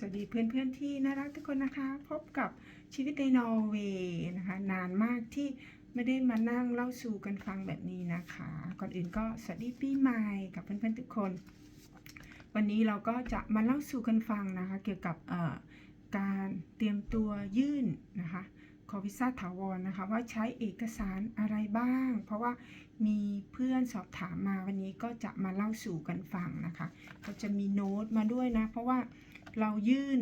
สวัสดีเพื่อนๆที่น่ารักทุกคนนะคะ พบกับชีวิตในนอร์เวย์นะคะ นานมากที่ไม่ได้มานั่งเล่าสู่กันฟังแบบนี้นะคะ ก่อนอื่นก็สวัสดีปีใหม่กับเพื่อนๆทุกคน วันนี้เราก็จะมาเล่าสู่กันฟังนะคะ เกี่ยวกับการเตรียมตัวยื่นนะคะ อวีซ่าถาวรนะคะ ว่าใช้เอกสารอะไรบ้าง เพราะว่ามีเพื่อนสอบถามมาวันนี้ก็จะมาเล่าสู่กันฟังนะคะ ก็จะมีโน้ตมาด้วยนะ เพราะว่าเรายื่น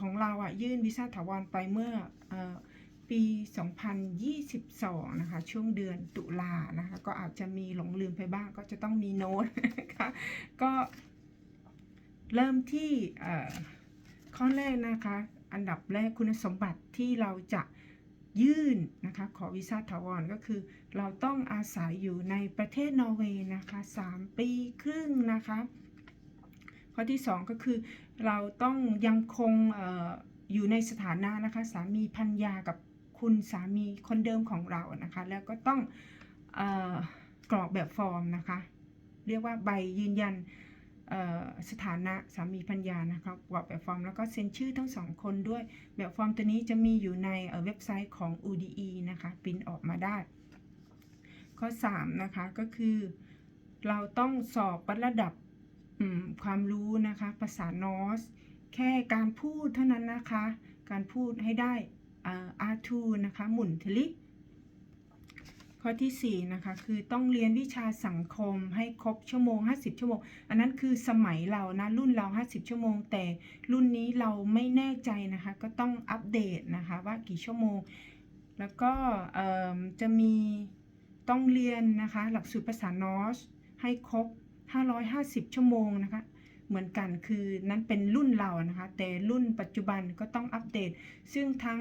ของเราอะยื่นวีซ่าถาวรไปเมื่ออปี 2022 นะคะ ช่วงเดือนตุลานะคะ ก็อาจจะมีหลงลืมไปบ้าง ก็จะต้องมีโน้ตนะคะก็เริ่มที่ข้อแรกนะคะ อันดับแรกคุณสมบัติที่เราจะ ยื่นนะคะขอวีซ่าถาวรก็คือ เราต้องอาศัยอยู่ในประเทศนอร์เวย์นะคะ3ปีครึ่งนะคะข้อที่ 2 ก็คือเราต้องยังคงออยู่ในสถานะนะคะสามีพันยากับคุณสามีคนเดิมของเรานะคะแล้วก็ต้องอกรอกแบบฟอร์มนะคะ เรียกว่าใบยืนยัน สถานะสามีพัญญานะคะกรอกแบบฟอร์มแล้วก็เซ็นชื่อทั้งสองคนด้วย แบบฟอร์มตัวนี้จะมีอยู่ในเเว็บไซต์ของ UDE นะคะปริ้นออกมาได้ ข้อ 3 นะคะ ก็คือ เราต้องสอบวัดระดับความรู้นะคะ ภาษานอส แค่การพูดเท่านั้นนะคะ การพูดให้ได้อา R2 นะคะ หมุนทลิ ข้อทีสี่ 4 นะคะ คือต้องเรียนวิชาสังคมให้ครบชั่วโมง 50 ชั่วโมง อันนั้นคือสมัยเรานะ รุ่นเรา 50 ชั่วโมง แต่รุ่นนี้เราไม่แน่ใจนะคะ ก็ต้องอัปเดตนะคะว่ากี่ชั่วโมง แล้วก็จะมีต้องเรียนนะคะ หลักสูตรภาษานอสให้ครบ 550 ชั่วโมงนะคะ เหมือนกันคือนั้นเป็นรุ่นเรานะคะ แต่รุ่นปัจจุบันก็ต้องอัปเดต ซึ่งทั้ง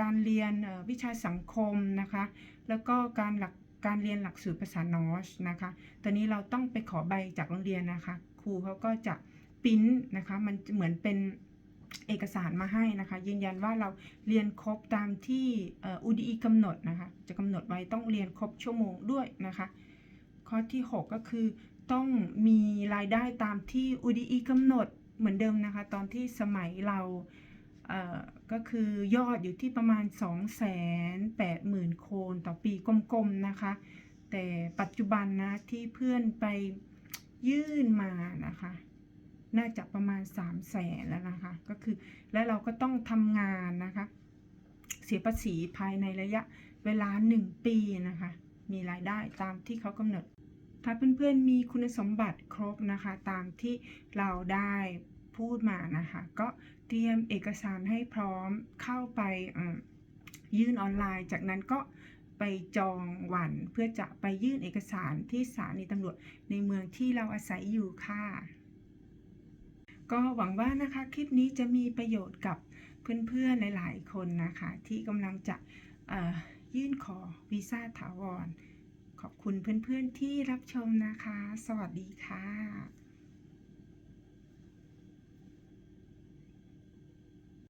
การเรียนวิชาสังคมนะคะ แล้วก็การหลักการเรียนหลักสูตรภาษานอสนะคะ ตอนนี้เราต้องไปขอใบจากโรงเรียนนะคะ ครูเขาก็จะปิ้นนะคะ มันเหมือนเป็นเอกสารมาให้นะคะ ยืนยันว่าเราเรียนครบตามที่อ่อ UDE กำหนดนะคะ จะกำหนดไว้ต้องเรียนครบชั่วโมงด้วยนะคะ ข้อที่ 6 ก็คือ ต้องมีรายได้ตามที่ UDE กำหนดเหมือนเดิมนะคะ ตอนที่สมัยเราเก็คือยอดอยู่ที่ประมาณ 2 8 0 0 0 0 โคนต่อปีกลมๆนะคะ แต่ปัจจุบันนะที่เพื่อนไปยื่นมานะคะ น่าจะประมาณ 3 0 0แสนแล้วนะคะ ก็คือและเราก็ต้องทำงานนะคะ เสียภาษีภายในระยะเวลา 1 ปีนะคะ มีรายได้ตามที่เขากำหนด ถ้าเพื่อนๆมีคุณสมบัติครบนะคะ ตามที่เราได้พูดมานะคะ ก็เตรียมเอกสารให้พร้อมเข้าไปยื่นออนไลน์ จากนั้นก็ไปจองวันเพื่อจะไปยื่นเอกสารที่สถานีตำรวจในเมืองที่เราอาศัยอยู่ค่ะ ก็หวังว่านะคะคลิปนี้จะมีประโยชน์กับเพื่อนๆหลายๆคนนะคะ ที่กำลังจะยื่นขอวีซ่าถาวร ขอบคุณเพื่อนๆที่รับชมนะคะ สวัสดีค่ะ